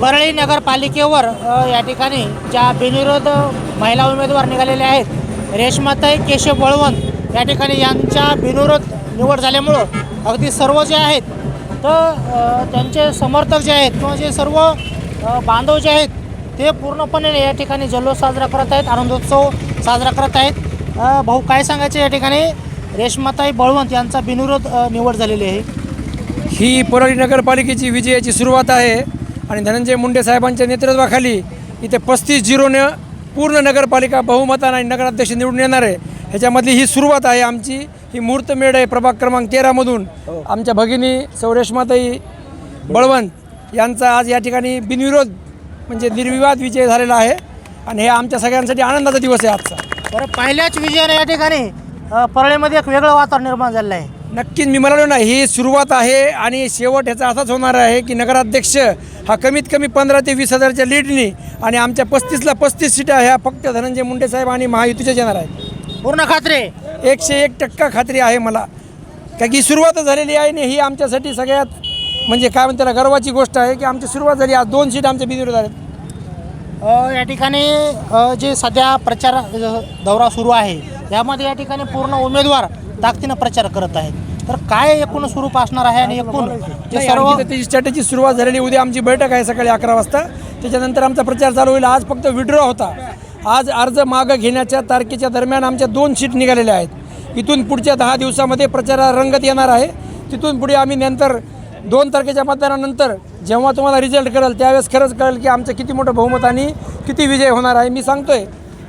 परळी नगरपालिकेवर या ठिकाणी ज्या बिनविरोध महिला उमेदवार निघालेल्या आहेत रेश्माताई केशव बळवंत या ठिकाणी यांच्या बिनविरोध निवड झाल्यामुळं अगदी सर्व जे आहेत तर त्यांचे समर्थक जे आहेत किंवा जे सर्व बांधव जे आहेत ते पूर्णपणे या ठिकाणी जल्लोष साजरा करत आहेत आनंदोत्सव साजरा करत आहेत. भाऊ काय सांगायचे या ठिकाणी? रेश्माताई बळवंत यांचा बिनविरोध निवड झालेली आहे. ही परळी नगरपालिकेची विजयाची सुरुवात आहे. आणि धनंजय मुंडे साहेबांच्या नेतृत्वाखाली इथे पस्तीस झिरोनं पूर्ण नगरपालिका बहुमतानं आणि नगराध्यक्ष निवडून येणार आहे. ह्याच्यामधली ही सुरुवात आहे आमची. ही मुहूर्तमेढ आहे प्रभाग क्रमांक तेरामधून. आमच्या भगिनी सौरेश्माताई बळवंत यांचा आज या ठिकाणी बिनविरोध म्हणजे निर्विवाद विजय झालेला आहे. आणि हे आमच्या सगळ्यांसाठी आनंदाचा दिवस आहे आजचा. बरं पहिल्याच विजयाने या ठिकाणी परळीमध्ये एक वेगळं वातावरण निर्माण झालेलं आहे. नक्कीच मी म्हणालो ना ही सुरुवात आहे आणि शेवट ह्याचा असाच होणार आहे की नगराध्यक्ष हा कमीत कमी पंधरा ते वीस हजारच्या लीडनी आणि आमच्या पस्तीसला पस्तीस सीटा ह्या फक्त धनंजय मुंडे साहेब आणि महायुतीच्या येणार आहेत. पूर्ण खात्री? एकशे एक टक्का खात्री आहे मला. का की सुरुवातच झालेली आहे आणि ही आमच्यासाठी सगळ्यात म्हणजे काय म्हणते गर्वाची गोष्ट आहे की आमची सुरुवात झाली आज दोन सीट आमच्या बिनविरोध आहेत. या ठिकाणी जे सध्या प्रचार दौरा सुरू आहे यामध्ये या ठिकाणी पूर्ण उमेदवार ताकदीनं प्रचार करत आहेत. तर काय एकूण स्वरूप असणार आहे आणि एकूण जे सर्व त्याची स्ट्रॅटेजी सुरुवात झालेली उद्या आमची बैठक आहे सकाळी अकरा वाजता. त्याच्यानंतर आमचा प्रचार चालू होईल. आज फक्त विड्रॉ होता. आज अर्ज मागं घेण्याच्या तारखेच्या दरम्यान आमच्या दोन सीट निघालेल्या आहेत. इथून पुढच्या दहा दिवसामध्ये प्रचारा रंगत येणार आहे. तिथून पुढे आम्ही नंतर दोन तारखेच्या मतदानानंतर जेव्हा तुम्हाला रिझल्ट कळेल त्यावेळेस खरंच कळेल की आमचं किती मोठं बहुमत आणि किती विजय होणार आहे. मी सांगतोय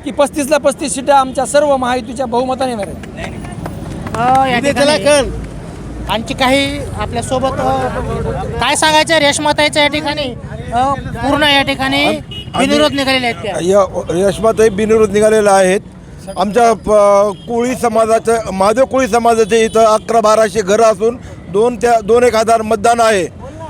की पस्तीसला पस्तीस सीटा आमच्या सर्व महायुतीच्या बहुमताने येणार आहेत. अ, या ठिकाणी. आणखी काही आपल्यासोबत अ, काय सांगायचं रेशमाताईच्या या ठिकाणी? अ, पूर्ण या ठिकाणी बिनविरोध निघालेले आहेत त्या. या यशमाताई बिनविरोध निघालेल्या आहेत. आमच्या प- कोळी समाजाचं महादेव कोळी समाजाचे इथं अकरा बाराशे घरं असून दोन त्या दोन एक हजार मतदान आहे.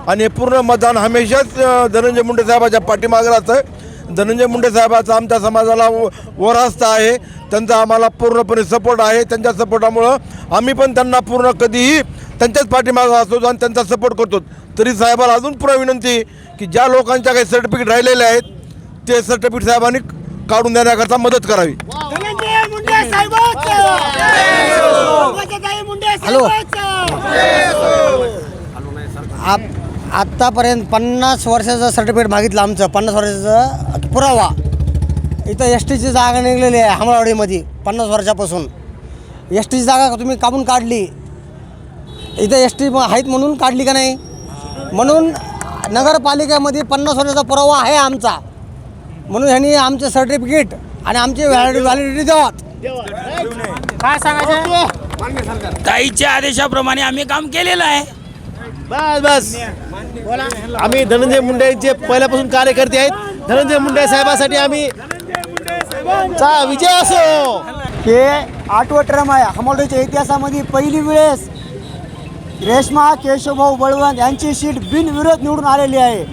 आणि हे पूर्ण मतदान हमेशाच अ, धनंजय मुंडे साहेबाच्या पाठीमागं राहतं. धनंजय मुंडे साहेबाचा आमच्या समाजाला व- वरहस्त आहे त्यांचा आम्हाला पूर्णपणे सपोर्ट आहे त्यांच्या सपोर्टामुळं आम्ही पण त्यांना पूर्ण कधीही त्यांच्याच पाठीमागं असतो आणि त्यांचा सपोर्ट करतो तरी साहेबाला अजून पुन्हा विनंती की ज्या लोकांच्या काही सर्टिफिकेट राहिलेले आहेत ते सर्टिफिकेट साहेबांनी काढून देण्याकरता मदत करावी हॅलो आप आत्तापर्यंत पन्नास वर्षाचं सर्टिफिकेट मागितलं आमचं पन्नास वर्षाचा पुरावा. इथं एस टीची जागा निघलेली आहे हमरावाडीमध्ये पन्नास वर्षापासून. एस टीची जागा तुम्ही काढून काढली. इथं एस टी आहेत म्हणून काढली का नाही? म्हणून नगरपालिकेमध्ये पन्नास वर्षाचा पुरावा आहे आमचा. म्हणून ह्यांनी आमचे सर्टिफिकेट आणि आमची व्हॅलिडिटी व्हॅलिडिटी द्यावात. काय सांगायचं? ताईच्या आदेशाप्रमाणे आम्ही काम केलेलं आहे. बस बस. आम्ही धनंजय मुंडेचे पहिल्यापासून कार्यकर्ते आहेत धनंजय मुंडे साहेबासाठी आम्ही चा विजय असो. हे आठवं टर्म आहे हमोडीच्या इतिहासामध्ये पहिली वेळेस रेश्मा केशवभाऊ बळवंत यांची सीट बिनविरोध निवडून आलेली आहे.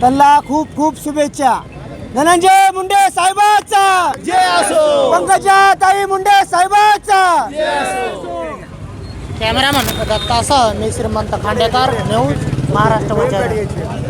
त्यांना खूप खूप शुभेच्छा. धनंजय मुंडे साहेबाचा! जय असो. पंकजा ताई मुंडे साहेबाचा! कॅमेरामन दत्तासह मी श्रीमंत खांडेकर न्यूज महाराष्ट्र